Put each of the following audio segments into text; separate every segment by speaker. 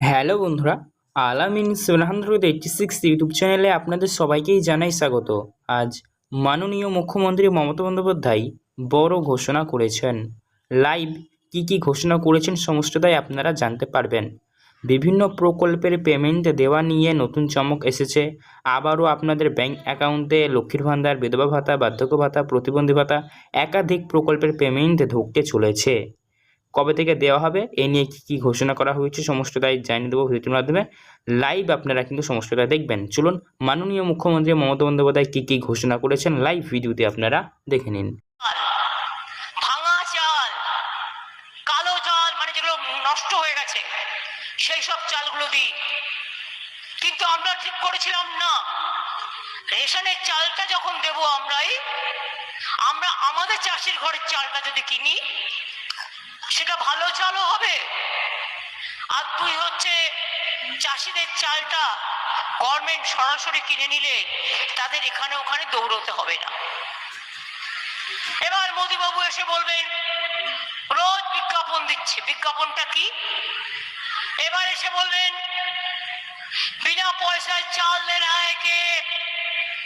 Speaker 1: Hello বন্ধুরা, Alamin seven hundred eighty six YouTube চ্যানেলে আপনাদের সবাইকেই জানাই স্বাগত। আজ মাননীয় মুখ্যমন্ত্রী মমতা বন্দ্যোপাধ্যায় বড় ঘোষণা করেছেন। লাইভ কি কি ঘোষণা করেছেন সমস্তটাই আপনারা জানতে পারবেন। বিভিন্ন প্রকল্পের পেমেন্ট দেওয়া নিয়ে নতুন চমক এসেছে। আবারও আপনাদের ব্যাংক অ্যাকাউন্টে লক্ষ্মীর ভান্ডার বিধবা ভাতা, বার্ধক্য ভাতা, প্রতিবন্ধী ভাতা একাধিক প্রকল্পের পেমেন্ট ঢুকতে চলেছে। কবে থেকে দেওয়া হবে, এ নিয়ে কী কী ঘোষণা করা হয়েছে সমস্তটাই জানিয়ে দেবো ভিডিওটির মাধ্যমে। লাইভ আপনারা কিন্তু সমস্তটা দেখবেন। চলুন, মাননীয় মুখ্যমন্ত্রী মমতা বন্দ্যোপাধ্যায় কী কী ঘোষণা করেছেন লাইভ ভিডিওতে আপনারা দেখে নিন।
Speaker 2: ভাঙা চাল, কালো চাল মানে যেগুলো নষ্ট হয়ে গেছে, সেই সব চালগুলো দিই কিন্তু আমরা ঠিক করেছিলাম না। রেশনের চালটা যখন দেব আমরাই, আমরা আমাদের চাষির ঘরের চালটা যদি কিনি সেটা ভালো চালও হবে। আর দুই হচ্ছে চাষিদের চালটা গভর্নমেন্ট সরাসরি কিনে নিলে তাদের এখানে ওখানে দৌড়তে হবে না। এবার মোদিবাবু এসে বলবেন রোজ বিজ্ঞাপন দিচ্ছে। বিজ্ঞাপনটা কি? এবার এসে বলবেন বিনা পয়সায় চাল কে?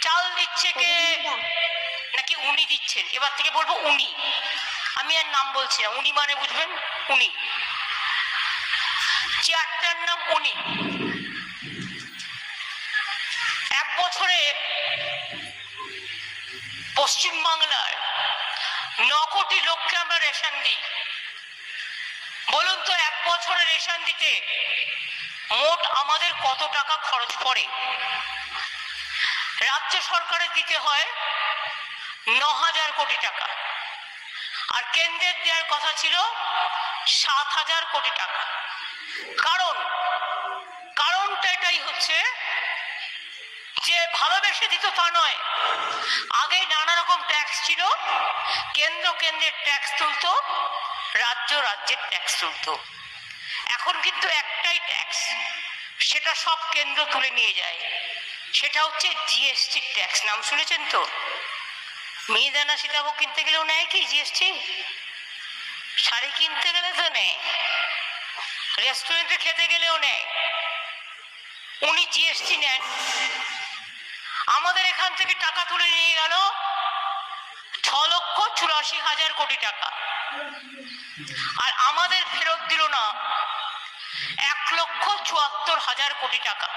Speaker 2: চাল দিচ্ছে কে? নাকি উনি দিচ্ছেন? এবার থেকে বলব উনি। আমি আর নাম বলছি না। উনি মানে বুঝবেন? উনি। চেয়ারটার নাম উনি। এক বছরে পশ্চিমবাংলার ন কোটি লোককে আমরা রেশন দিই। বলুন তো, এক বছরে রেশন দিতে মোট আমাদের কত টাকা খরচ পড়ে? রাজ্য সরকারের দিতে হয় ন হাজার কোটি টাকা। আর কেন্দ্রের দেওয়ার কথা ছিল সাত হাজার কোটি টাকা। কারণ, কারণটা এটাই হচ্ছে যে ভালোবেসে দিত তা নয়। আগে নানা রকম ট্যাক্স ছিল, কেন্দ্র কেন্দ্রের ট্যাক্স তুলতো, রাজ্য রাজ্যের ট্যাক্স তুলতো। এখন কিন্তু একটাই ট্যাক্স সেটা সব কেন্দ্র তুলে নিয়ে যায়। সেটা হচ্ছে জিএসটি ট্যাক্স নাম শুনেছেন তো? মিহিদানা সীতাভোগ কিনতে গেলেও নেয় কি জিএসটি শাড়ি কিনতে গেলে তো নেয়। রেস্টুরেন্টে খেতে গেলেও নেয়। উনি জিএসটি নেন। আমাদের এখান থেকে টাকা তুলে নিয়ে গেল ছ লক্ষ চুরাশি হাজার কোটি টাকা। আর আমাদের ফেরত দিল না এক লক্ষ চুয়াত্তর হাজার কোটি টাকা।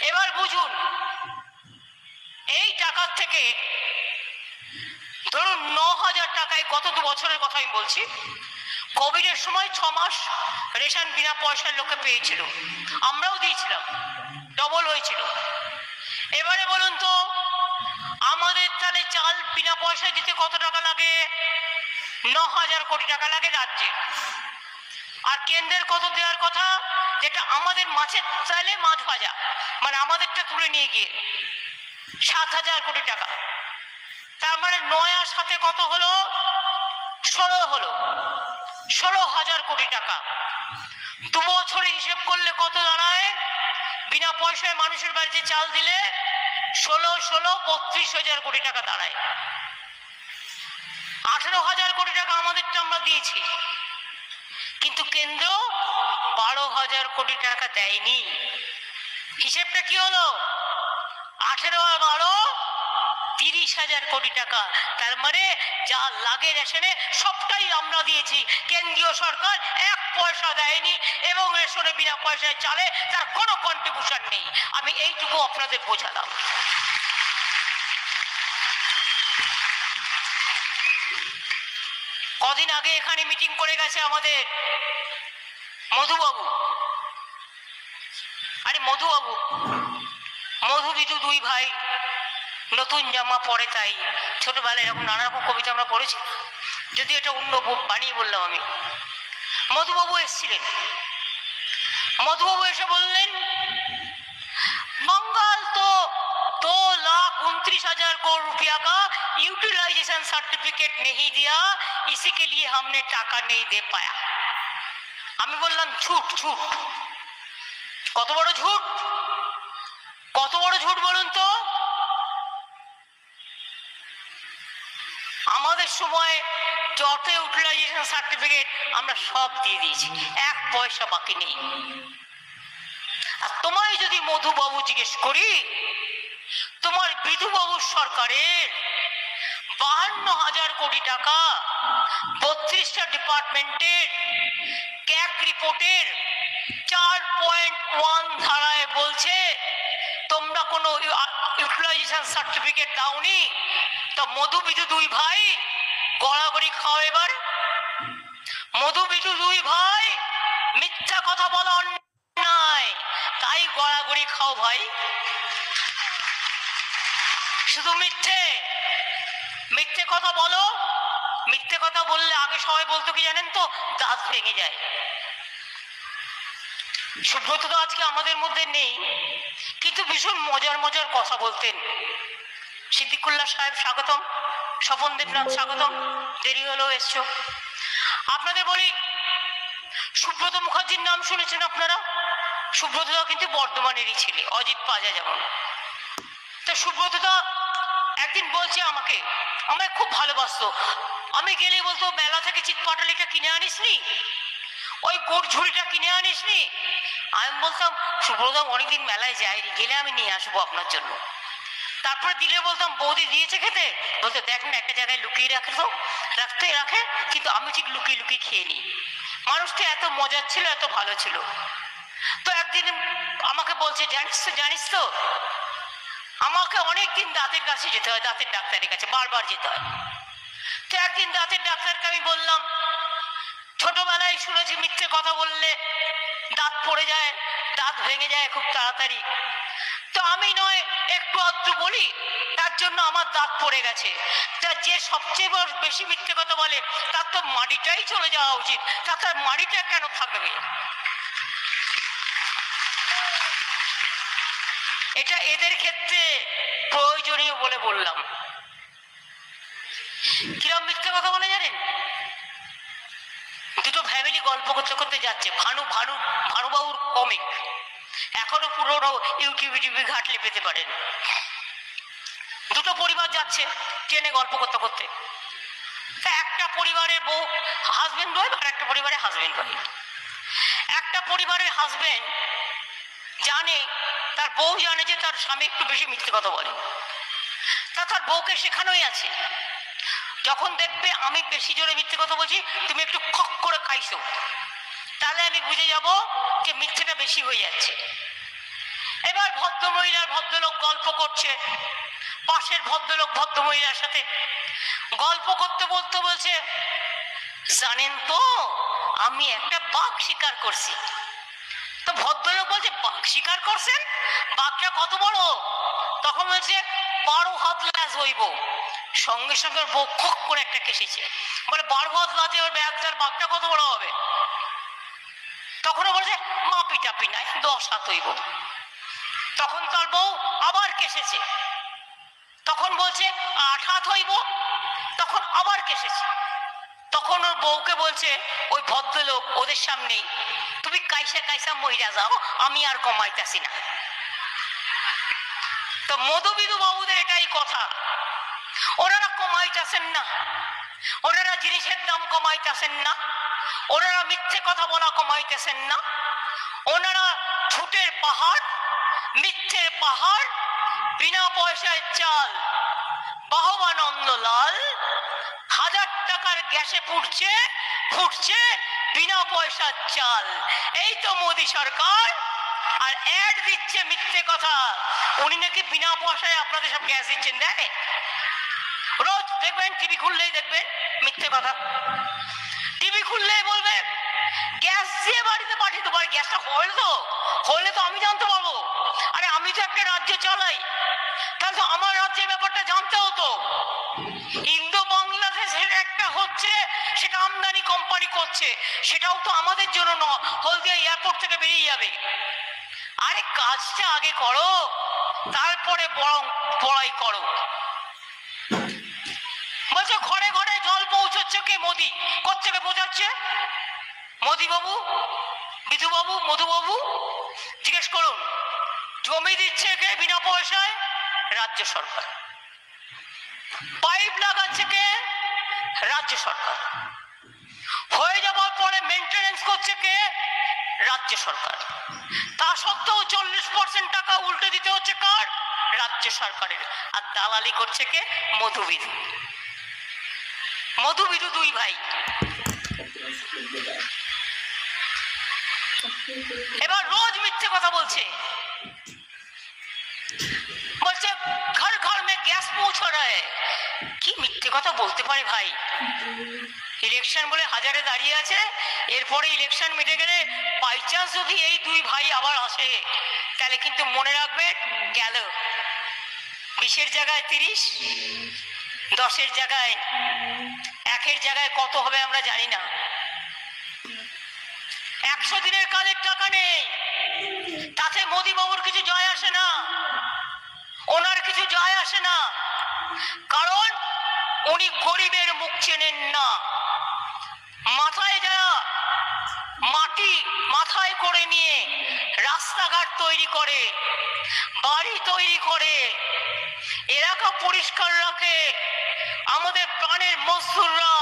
Speaker 2: এবার বুঝুন টাকার থেকে। ধরুন ন হাজার টাকায় গত দু বছরের কথা আমি বলছি। কোভিডের সময় ছ মাস রেশন বিনা পয়সার লোকে পেয়েছিল। আমরাও দিয়েছিলাম। ডবল হয়েছিল। এবারে বলুন তো, আমাদের তাহলে চাল বিনা পয়সায় দিতে কত টাকা লাগে? ন হাজার কোটি টাকা লাগে রাজ্যে। আর কেন্দ্রের কত দেওয়ার কথা? যেটা আমাদের মাছের চাইলে মাছ ভাজা। মানে আমাদেরটা তুলে নিয়ে গিয়ে। সাত হাজার কোটি টাকা। তার মানে নয় আর সাথে কত হলো? ষোলো হলো। ষোলো হাজার কোটি টাকা। দু বছরে হিসেব করলে কত দাঁড়ায়? বিনা পয়সায় মানুষের বাড়িতে চাল দিলে ষোলো ষোলো, বত্রিশ হাজার কোটি টাকা দাঁড়ায়। আঠেরো হাজার কোটি টাকা আমাদেরটা আমরা দিয়েছি। কিন্তু কেন্দ্র বারো হাজার কোটি টাকা দেয়নি। হিসেবটা কি হলো? আঠেরো বারো তিরিশ হাজার কোটি টাকা। তার মানে যা লাগে রেশনে, সবটাই আমরা দিয়েছি। কেন্দ্রীয় সরকার এক পয়সা দেয়নি এবং রেশনে বিনা পয়সায় চালে, তার কোনো কন্ট্রিবিউশন নেই। আমি এইটুকু আপনাদের বোঝালাম। কদিন আগে এখানে মিটিং করে গেছে আমাদের মধুবাবু। আরে মধুবাবু মধু বিধু দুই ভাই নতুন জামা পরে তাই ছোটবেলায় এরকম নানা রকম কবিতা আমরা পড়েছি যদি এটা অন্য ব- বানিয়ে বললাম আমি মধুবাবু এসেছিলেন মধুবাবু এসে বললেন बंगाल तो दो लाख उनतीस हजार करोड़ रुपया का यूटिलाइजेशन सर्टिफिकेट नहीं दिया इसी के लिए हमने टाका नहीं दे पाया আমি বললাম ঝুট ঝুট কত বড় ঝুট কত বড় ঝুট বলুন তো? আমাদের সময় যত ইউটিলাইজেশন সার্টিফিকেট আমরা সব দিয়ে দিয়েছি। এক পয়সা বাকি নেই। আর তোমায় যদি মধুবাবু জিজ্ঞেস করি, তোমার বিধুবাবুর সরকারের বাহান্ন হাজার কোটি টাকা বত্রিশটা ডিপার্টমেন্টের ক্যাগ রিপোর্টের চার পয়েন্ট ওয়ান ধারায় বলছে কোনো ইউটিলাইজেশন সার্টিফিকেট দাওনি। তো মধু বিধু দুই ভাই গড়াগড়ি খাও এবার। মধু বিধু দুই ভাই মিথ্যা কথা বলা অন্যায়। তাই গড়াগড়ি খাও ভাই। শুধু মিথ্যে। মিথ্যে কথা বলো। মিথ্যে কথা বললে আগে সবাই বলতো কি জানেন তো? দাঁত ভেঙে যায়। সুব্রত তো আজকে আমাদের মধ্যে নেই, কিন্তু ভীষণ মজার মজার কথা বলতেন। সিদ্দিকুল্লাহ সাহেব স্বাগতম স্বপন দেবনাথ স্বাগতম, দেরি হলেও এসছো। আপনাদের বলি, সুব্রত মুখার্জির নাম শুনেছেন আপনারা? সুব্রতদা কিন্তু বর্ধমানেরই ছেলে অজিত পাজা যেমন। তো সুব্রতদা একদিন বলছে আমাকে, আমায় খুব ভালোবাসতো। আমি গেলে বলতো মেলা থেকে চিৎপাটালিটা কিনে আনিসনি? ওই গোট ঝুড়িটা কিনে আনিসনি? আমি বলতাম সুব্রতদা অনেকদিন মেলায় যায়নি গেলে আমি নিয়ে আসব আপনার জন্য। তারপরে দিলে বলতাম, বৌদি দিয়েছে খেতে? বলতে দেখ না, একটা জায়গায় লুকিয়ে রাখে তো, রাখতে রাখে, কিন্তু আমি ঠিক লুকিয়ে লুকিয়ে খেয়ে নিই। মানুষটা এত মজার ছিল, এত ভালো ছিল। তো একদিন আমাকে বলছে, জানিস তো জানিস তো, আমাকে অনেক দিন দাঁতের কাছে যেতে হয়, দাঁতের ডাক্তারের কাছে, বারবার যেতে হয়। তো একদিন দাঁতের ডাক্তারকে আমি বললাম, ছোটবেলায় শুনেছি মিথ্যে কথা বললে দাঁত পড়ে যায়, দাঁত ভেঙে যায় খুব তাড়াতাড়ি। তো আমি নয়, একটু আধটু বলি, তার জন্য আমার দাঁত পড়ে গেছে। তা যে সবচেয়ে বেশি মিথ্যে কথা বলে, তার তো মাড়িটাই চলে যাওয়া উচিত। তা তার মাড়িটা কেন থাকবে? এটা এদের ক্ষেত্রে প্রয়োজনীয় বলে বললাম। কিরম মিথ্যে কথা বলে জানেন? ফ্যামিলি গল্প করতে করতে যাচ্ছে। ভানু ভানু, ভানুবাবুর কমিক এখনও পুরোনো ইউটিউব ইউটিউবে ঘাটলে পেতে পারেন। দুটো পরিবার যাচ্ছে ট্রেনে গল্প করতে করতে। একটা পরিবারের বউ হাজবেন্ড ওয়াইফ আর একটা পরিবারের হাজবেন্ড ওয়াইফ একটা পরিবারের হাজবেন্ড জানে, তার বউ জানে যে তার স্বামী একটু বেশি মিথ্যে কথা বলে। তা তার বউকে শেখানোই আছে। যখন দেখবে আমি বেশি জোরে মিথ্যে কথা বলছি, তুমি একটু খক করে খাইছো। তাহলে আমি বুঝে যাব যে মিথ্যেটা বেশি হয়ে যাচ্ছে। এবার ভদ্রমহিলার ভদ্রলোক গল্প করছে, পাশের ভদ্রলোক ভদ্রমহিলার সাথে। গল্প করতে বলতে বলছে, জানেন তো, আমি একটা বাঘ শিকার করছি। তো ভদ্রলোক বলছে, বাঘ শিকার করছেন? বাঘটা কত বড়? তখন বলছে, বারো হাত লাজ হইব। সঙ্গে সঙ্গে খক করে একটা কেসেছে বলে বারো হাত লাজে ওর ব্যাগটার বাঘটা কত বড় হবে? তখনও বলছে মাপি টাপি নাই, দশ হাত হইব। তখন তার বউ আবার কেসেছে তখন বলছে, আট হাত হইব। তখন আবার কেসেছে তখন ওর বউকে বলছে, ওই ভদ্রলোক ওদের সামনেই, তুমি কাইসা কাইসা মইরা যাও, আমি আর কমাইতাছি না। তো মধুবিধু বাবুদের এটাই কথা। ওনারা কমাইতেছেন না। ওনারা জিনিসের দাম কমাইতেছেন না। ওনারা মিথ্যে কথা বলা কমাইতেছেন না। ওনারা ঝুটের পাহাড়, মিথ্যের পাহাড়, বিনা পয়সায় চাল বাহবানন্দ লাল হাজার টাকার গ্যাসে ফুটছে ফুটছে, বিনা পয়সার চাল। এই তো মোদি সরকার, আর অ্যাড দিচ্ছে মিথ্যে কথা। উনি নাকি বিনা পয়সায় আপনাদের সব গ্যাস দিচ্ছেন দেখেন দেখবেন টিভি খুললেই দেখবেন, মিথ্যে কথা। টিভি খুললেই বলবে, গ্যাস দিয়ে বাড়িতে পাঠিয়ে দেবো। গ্যাসটা হলে তো। হলে তো আমি জানতে পারব। আরে আমি তো একটা রাজ্য চালাই। তাহলে আমার রাজ্যের ব্যাপারটা জানতে হতো। ইন্দো বাংলাদেশের একটা হচ্ছে, সেটা আমদানি কোম্পানি করছে। সেটাও তো আমাদের জন্য ন, হলদিয়া এয়ারপোর্ট থেকে বেরিয়ে যাবে। আরে কাজটা আগে করো। তারপরে বরং মোদি। কোথেকে পৌঁছাচ্ছে মোদি বাবু বিধু বাবু মধু বাবু জিজ্ঞেস করুন, জমি দিচ্ছে কে বিনা পয়সায়? রাজ্য সরকার। পাইপ লাগাচ্ছে কে? রাজ্য সরকার। হয়ে যাওয়ার পরে মেনটেনেন্স করছে কে? রাজ্য সরকার। তা সত্ত্বেও চল্লিশ পার্সেন্ট টাকা উল্টে দিতে হচ্ছে কার? রাজ্য সরকারের। আর দালালি করছে কে? মধুবিধু। মধুবিধু দুই ভাই। এবার রোজ মিথ্যে কথা বলছে। বলছে, ঘর ঘর মে গ্যাস পৌঁছ রয়ে কি মিথ্যে কথা বলতে পারে ভাই? ইলেকশন বলে হাজারে দাঁড়িয়ে আছে, এরপরে ইলেকশন মিটে গেলে বাই চান্স যদি এই দুই ভাই আবার আসে, তাহলে কিন্তু মনে রাখবে গেল। বিশের জায়গায় তিরিশ দশের জায়গায়, একের জায়গায় কত হবে আমরা জানি না। একশো দিনের কাজের টাকা নেই। তাতে মোদি বাবুর কিছু জয় আসে না। ওনার কিছু জয় আসে না। কারণ উনি গরিবের মুখ চেনেন না। মাথায় যারা মাটি মাথায় করে নিয়ে রাস্তাঘাট তৈরি করে, বাড়ি তৈরি করে এলাকা পরিষ্কার রাখে। আমাদের প্রাণের মজদুররা,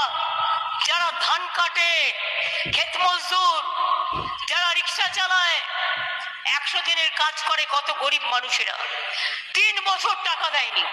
Speaker 2: যারা ধান কাটে, ক্ষেত মজদুর, যারা রিক্সা চালায়, একশো দিনের কাজ করে কত গরিব মানুষেরা। তিন বছর টাকা দেয়নি।